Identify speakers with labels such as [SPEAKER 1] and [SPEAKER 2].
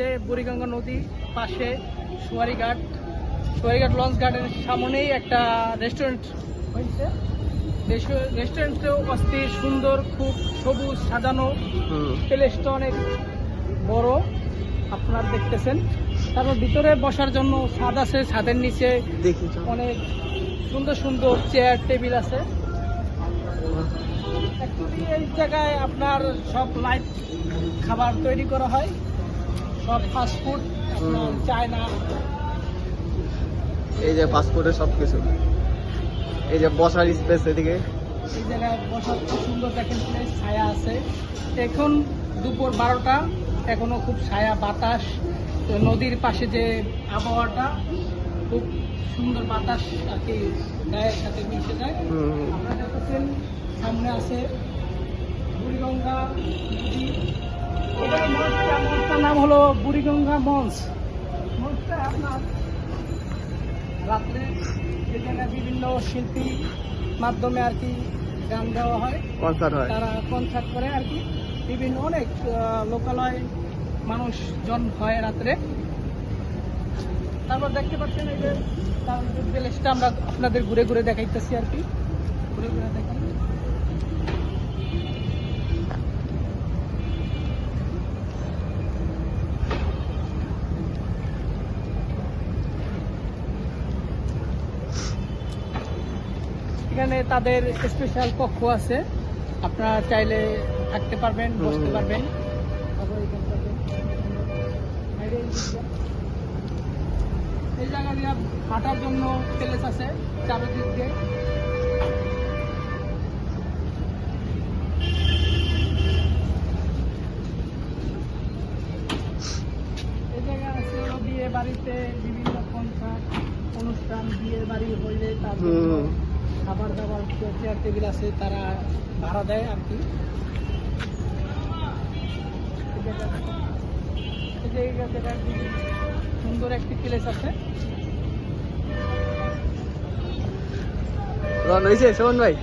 [SPEAKER 1] যে বুড়িগঙ্গা নদী পাশে সুয়ারিঘাট সুয়ারিঘাট লঞ্চ গার্ডেনের সামনেই একটা রেস্টুরেন্ট হয়েছে। রেস্টুরেন্টও অস্থির সুন্দর খুব সবুজ সাজানো প্লেসটা অনেক বড় আপনারা দেখতেছেন। তারপর ভিতরে বসার জন্য ছাদ আছে ছাদের নিচে অনেক সুন্দর সুন্দর চেয়ার টেবিল আছে। এই জায়গায় আপনার সব লাইট খাবার তৈরি করা হয়। সব ফাস্ট ফুড আপনার চায়না
[SPEAKER 2] এই যে পাসপোর্টের সব কিছু এই যে বসার স্পেস এদিকে।
[SPEAKER 1] এই জায়গায় বসার খুব সুন্দর দেখেন প্লেস ছায়া আছে। এখন দুপুর বারোটা এখনও খুব ছায়া বাতাস। তো নদীর পাশে যে আবহাওয়াটা খুব সুন্দর বাতাস আর কি গায়ের সাথে মিশে যায়। আপনারা দেখতেছেন সামনে আছে বুড়িগঙ্গা নদী। হলো বুড়িগঙ্গা মঞ্চ। মঞ্চটা আপনার রাত্রে বিভিন্ন শিল্পী মাধ্যমে আর কি গান দেওয়া হয়।
[SPEAKER 2] কনসার্ট হয়।
[SPEAKER 1] তারা কনসার্ট করে আর কি। বিভিন্ন অনেক লোকালয় মানুষজন হয় রাত্রে। তারপর দেখতে পাচ্ছেন এই যে আমরা আপনাদের ঘুরে ঘুরে দেখাইতেছি আর কি। ঘুরে ঘুরে দেখাই। এখানে তাদের স্পেশাল কক্ষ আছে। আপনারা চাইলে থাকতে পারবেন বসতে পারবেন। এই জায়গা দিয়ে হাঁটার জন্য প্লেস আছে চারিদিক দিয়ে। এই জায়গা আছে বিয়ে বাড়িতে বিভিন্ন কনসার্ট অনুষ্ঠান বিয়ে বাড়ি হইলে তার। খাবার দাবার চেয়ার টেবিল আছে, তারা ভাড়া দেয় আর কি। সুন্দর একটি প্লেস আছে।
[SPEAKER 2] রন হয়েছে শোভন ভাই।